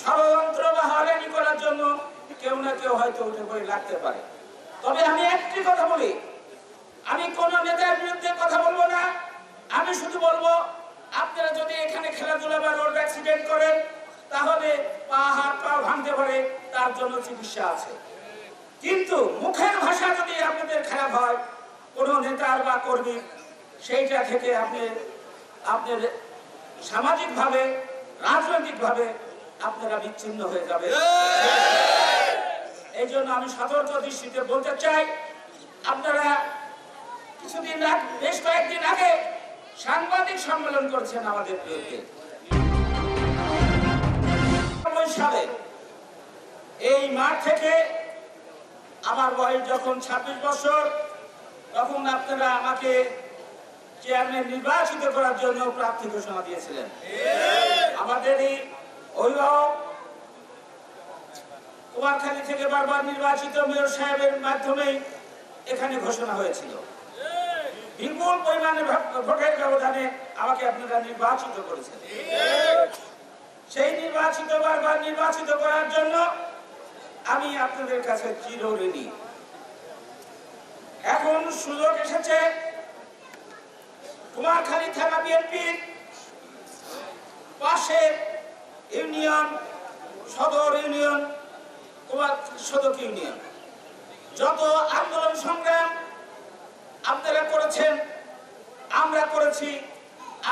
ষড়যন্ত্র বা হারানি করার জন্য কেউ না কেউ হয়তো উঠে পড়ে লাগতে পারে। তবে আমি একটি কথা বলি, আমি কোন নেতার বিরুদ্ধে কথা বলব না। আমি শুধু বলব, আপনারা যদি এখানে খেলাধুলা বা রোড অ্যাক্সিডেন্ট করেন, তাহলে পা, হাত পা ভাঙতে পারে, তার জন্য চিকিৎসা আছে। কিন্তু মুখের ভাষা যদি আপনাদের খারাপ হয়, কোনো নেতার বা কর্মী, সেইটা থেকে আপনি আপনার সামাজিকভাবে, রাজনৈতিকভাবে আপনারা বিচ্ছিন্ন হয়ে যাবে এই জন্য আমি সতর্ক দৃষ্টিতে বলতে চাই আপনারা কিছুদিন বেশ কয়েকদিন আগে সাংবাদিক সম্মেলন করছেন আমাদের বিরুদ্ধে। সালে এই মাঠ থেকে আমার বয়স যখন ছাব্বিশ বছর তখন আপনারা আমাকে চেয়ারম্যান নির্বাচিত করার জন্য প্রার্থী ঘোষণা দিয়েছিলেন। আমাদের এই অভিভাবক কুমারখালী থেকে বারবার নির্বাচিত মেয়র সাহেবের মাধ্যমে এখানে ঘোষণা হয়েছিল। বিপুল পরিমাণে ভোট- ভোটের ব্যবধানে আমাকে আপনারা নির্বাচিত করেছেন। সেই নির্বাচিত, বারবার নির্বাচিত করার জন্য আমি আপনাদের কাছে চিরঋণী। এখন সুযোগ এসেছে কুমারখালী থানা বিএনপির পাশে ইউনিয়ন, সদর ইউনিয়ন, কুমার সদক ইউনিয়ন। যত আন্দোলন সংগ্রাম আপনারা করেছেন, আমরা করেছি,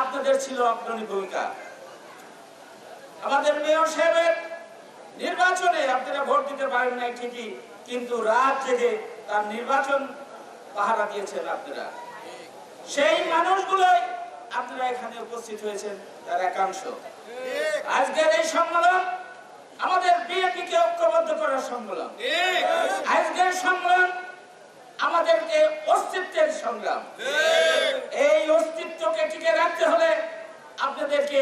আপনাদের ছিল অগ্রণী ভূমিকা। আমাদের মেয়র সাহেবের নির্বাচনে আপনারা ভোট দিতে পারেন নাই ঠিকই, কিন্তু রাত জেগে তার নির্বাচন পাহারা দিয়েছেন আপনারা। সেই মানুষগুলোই আপনারা এখানে উপস্থিত হয়েছেন, তার একাংশ। আজকের এই সম্মেলন আমাদের বিএনপিকে ঐক্যবদ্ধ করার সম্মেলন। আজকের সম্মেলন আমাদেরকে অস্তিত্বের সংগ্রাম। এই অস্তিত্বকে টিকে রাখতে হলে আপনাদেরকে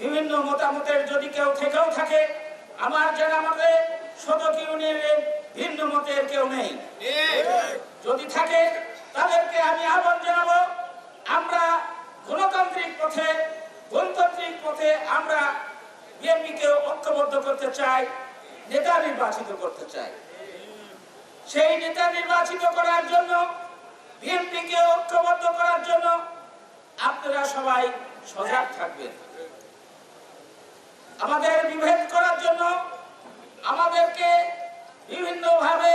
বিভিন্ন মতামতের যদি কেউ থেকেও থাকে, আমার জানা মতে শতক ইউনিয়নের ভিন্ন মতের কেউ নেই। যদি থাকে, তাদেরকে আমি আহ্বান জানাব, আমরা গণতান্ত্রিক পথে গণতান্ত্রিক পথে আমরা বিএনপিকে ঐক্যবদ্ধ করতে চাই, নেতা নির্বাচিত করতে চাই। সেই নেতা নির্বাচিত করার জন্য, বিএনপিকে ঐক্যবদ্ধ করার জন্য আপনারা সবাই সজাগ থাকবেন। আমাদের বিভেদ করার জন্য আমাদেরকে বিভিন্নভাবে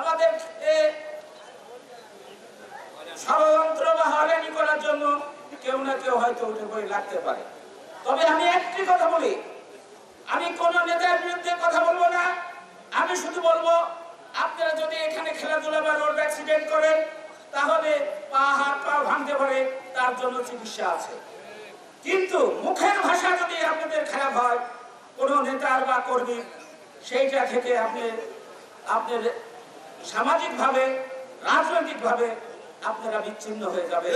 আমাদের ষড়যন্ত্র বা হয়রানি করার জন্য কেউ না কেউ হয়তো উঠে পড়ে লাগতে পারে। তবে আমি একটি কথা বলি। আমি কোন নেতার বিরুদ্ধে কথা বলব না। আমি শুধু বলব, আপনারা যদি এখানে খেলাধুলা বা রোড অ্যাক্সিডেন্ট করেন, তাহলে পা, হাত, পা ভাঙতে পারে, তার জন্য চিকিৎসা আছে। কিন্তু মুখের ভাষা যদি আপনাদের খারাপ হয়, কোনো নেতার বা কর্মী, সেইটা থেকে আপনি, আপনার সামাজিকভাবে, রাজনৈতিকভাবে আপনারা বিচ্ছিন্ন হয়ে যাবে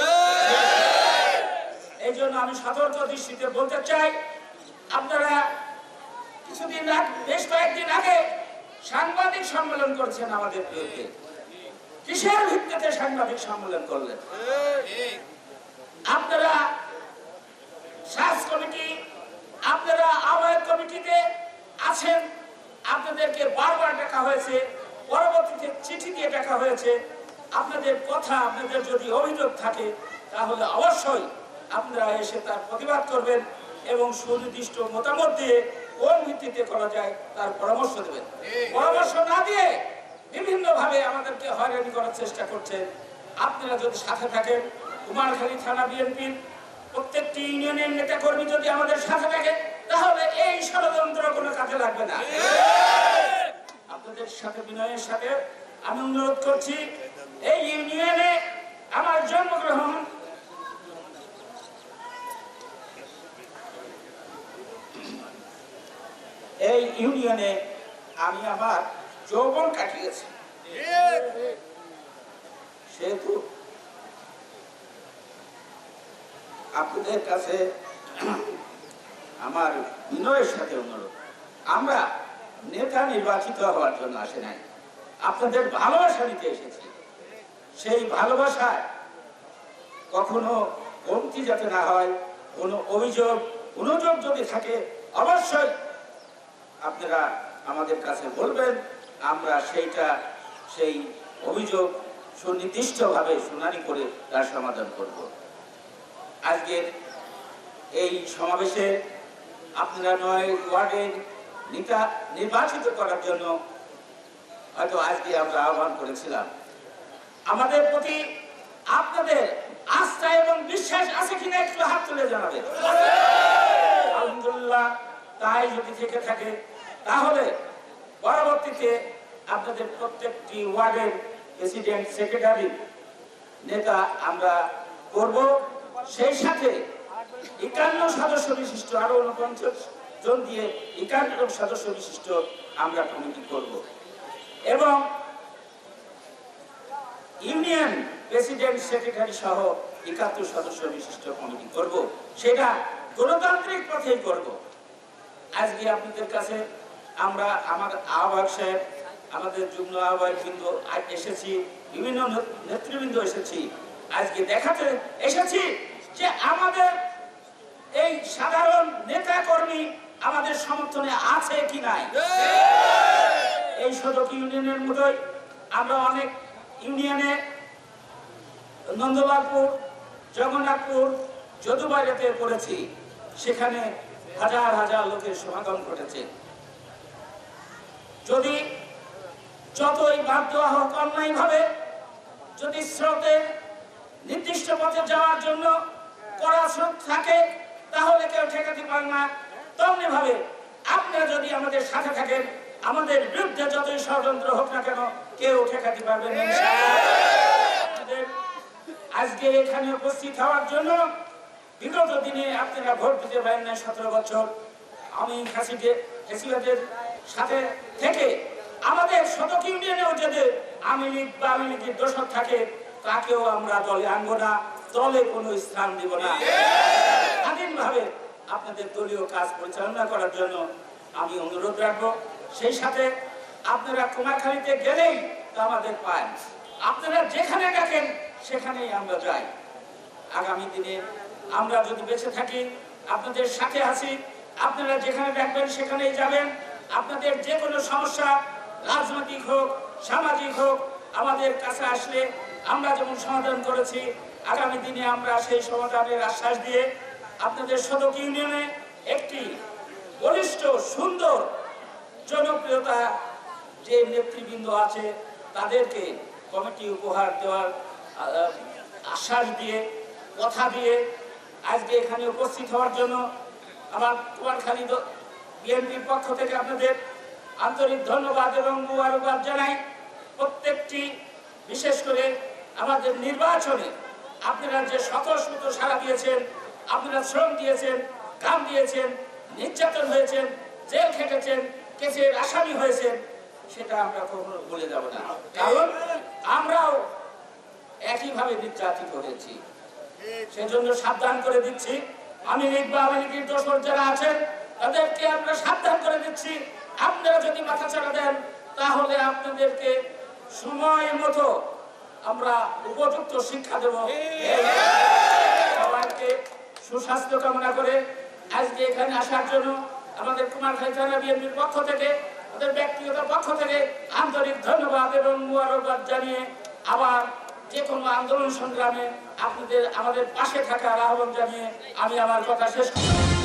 এই জন্য আমি সতর্ক দৃষ্টিতে বলতে চাই, আপনারা কিছুদিন বেশ কয়েকদিন আগে সাংবাদিক সম্মেলন করছেন আমাদের বিরুদ্ধে। কিসের ভিত্তিতে সাংবাদিক সম্মেলন করলেন? আপনারা সার্চ কমিটি, আপনারা আহ্বায়ক কমিটিতে আছেন, আপনাদেরকে বারবার ডাকা হয়েছে, পরবর্তীতে চিঠি দিয়ে ডাকা হয়েছে। আপনাদের কথা, আপনাদের যদি অভিযোগ থাকে, তাহলে অবশ্যই আপনারা এসে তার প্রতিবাদ করবেন এবং সুনির্দিষ্ট মতামত দিয়ে কোন ভিত্তিতে করা যায় তার পরামর্শ দেবেন। পরামর্শ না দিয়ে বিভিন্ন ভাবে আমাদেরকে হয়রানি করার চেষ্টা করছেন। আপনারা যদি সাথে থাকেন, কুমারখালী থানা বিএনপির প্রত্যেকটি ইউনিয়নের নেতা কর্মী যদি আমাদের সাথে থাকে তাহলে এই ষড়যন্ত্র কোনো কাজে লাগবে না। আপনাদের সাথে, বিনয়ের সাথে আমি অনুরোধ করছি, এই ইউনিয়নে আমার জন্মগ্রহণ এই ইউনিয়নে আমি আমার যৌবন কাটিয়েছি। সেহেতু আপনাদের কাছে আমার বিনয়ের সাথে অনুরোধ। আমরা নেতা নির্বাচিত হওয়ার জন্য আসে নাই। আপনাদের ভালোবাসা নিতে এসেছি। সেই ভালোবাসায় কখনো কমতি যাতে না হয়, কোনো অভিযোগ অনুযোগ যদি থাকে, অবশ্যই আপনারা আমাদের কাছে বলবেন, আমরা সেইটা, সেই অভিযোগ সুনির্দিষ্টভাবে শুনানি করে তার সমাধান করব। আজকের এই সমাবেশে আপনারা নয়, ওয়ার্ডের নেতা নির্বাচিত করার জন্য হয়তো আজকে আমরা আহ্বান করেছিলাম। আমাদের প্রতি আপনাদের আস্থা এবং বিশ্বাস আছে কিনা একটু হাত তুলে জানাবেন। আলহামদুলিল্লাহ। তাই যদি থেকে থাকে, তাহলে পরবর্তীতে আপনাদের প্রত্যেকটি ওয়ার্ডের প্রেসিডেন্ট সেক্রেটারি নেতা আমরা করব। সেই সাথে একান্ন সদস্য বিশিষ্ট আরও উনপঞ্চাশ জন দিয়ে একান্ন সদস্য বিশিষ্ট আমরা কমিটি করব। এবং ইউনিয়ন প্রেসিডেন্ট সেক্রেটারি সহ একাত্তর সদস্য বিশিষ্ট কমিটি করব। সেটা গণতান্ত্রিক পথেই করব। আজকে আপনাদের কাছে আমরা আমার আহ্বায়ক সাহেব, আমাদের যুগ্ম আহ্বায়ক বৃন্দ আজ এসেছি, বিভিন্ন নেতৃবৃন্দ এসেছি, আজকে দেখাতে এসেছি যে আমাদের এই সাধারণ নেতা কর্মী আমাদের সমর্থনে আছে কি নাই। এই সদক ইউনিয়নের মতোই আমরা অনেক ইউনিয়নে নন্দলালপুর, জগন্নাথপুর যদুবাইরাতে পড়েছি। সেখানে হাজার হাজার লোকের সমাগম ঘটেছে। যদি যতই বাদ দেওয়া হোক অন্যায় ভাবে যদি স্রোতে নির্দিষ্ট পথে যাওয়ার জন্য কড়া স্রোত থাকে, তাহলে কেউ ঠেকাতে পারে না। তেমনি ভাবে আপনারা যদি আমাদের সাথে থাকেন, আমাদের বিরুদ্ধে যতই ষড়যন্ত্র হোক না কেন, কেউ ঠেকাতে পারবেন আজকে এখানে উপস্থিত হওয়ার জন্য বিগত দিনে আপনারা ভোট দিতে পারেন না সতেরো বছর। আমি খাসিকে ফেসিবাদের সাথে থেকে আমাদের শতক ইউনিয়নেও যদি আমি লীগ বা আমি লীগের দোষক থাকে, তাকেও আমরা দলে আনব না, দলে কোনো স্থান দিব না। স্বাধীনভাবে আপনাদের দলীয় কাজ পরিচালনা করার জন্য আমি অনুরোধ রাখব। সেই সাথে আপনারা কুমারখালীতে গেলেই তা আমাদের পায়। আপনারা যেখানে ডাকেন, সেখানেই আমরা যাই। আগামী দিনে আমরা যদি বেঁচে থাকি, আপনাদের সাথে আছি। আপনারা যেখানে দেখবেন সেখানেই যাবেন। আপনাদের যে কোনো সমস্যা, রাজনৈতিক হোক, সামাজিক হোক, আমাদের কাছে আসলে আমরা যেমন সমাধান করেছি, আগামী দিনে আমরা সেই সমাধানের আশ্বাস দিয়ে আপনাদের সদক ইউনিয়নে একটি বলিষ্ঠ, সুন্দর, জনপ্রিয়তা যে নেতৃবৃন্দ আছে, তাদেরকে কমিটি উপহার দেওয়ার আশ্বাস দিয়ে, কথা দিয়ে আজকে এখানে উপস্থিত হওয়ার জন্য আমার কুমারখালী বিএনপির পক্ষ থেকে আপনাদের আন্তরিক ধন্যবাদ এবং মুবারকবাদ জানাই। প্রত্যেকটি, বিশেষ করে আমাদের নির্বাচনে আপনারা যে স্বতঃস্ফূর্ত সাড়া দিয়েছেন, আপনারা শ্রম দিয়েছেন, কাম দিয়েছেন, নির্যাতন হয়েছেন, জেল খেটেছেন, কেসের আসামি হয়েছেন, সেটা আমরা কখনো ভুলে যাব না। কারণ আমরাও একইভাবে নির্যাতিত হয়েছি। সেজন্য সাবধান করে দিচ্ছি। আমি লীগ বা আওয়ামী দোষর যারা আছেন তাদেরকে আমরা সাবধান করে দিচ্ছি। আপনারা যদি মাথা চাড়া দেন, তাহলে আপনাদেরকে সময় মতো আমরা উপযুক্ত শিক্ষা দেব। সবাইকে সুস্বাস্থ্য কামনা করে আজকে এখানে আসার জন্য আমাদের কুমারখালী থানা বিএনপির পক্ষ থেকে ওদের ব্যক্তিগত পক্ষ থেকে আন্তরিক ধন্যবাদ এবং মুবারকবাদ জানিয়ে আবার যে কোনো আন্দোলন সংগ্রামে আপনাদের আমাদের পাশে থাকার আহ্বান জানিয়ে আমি আমার কথা শেষ করছি।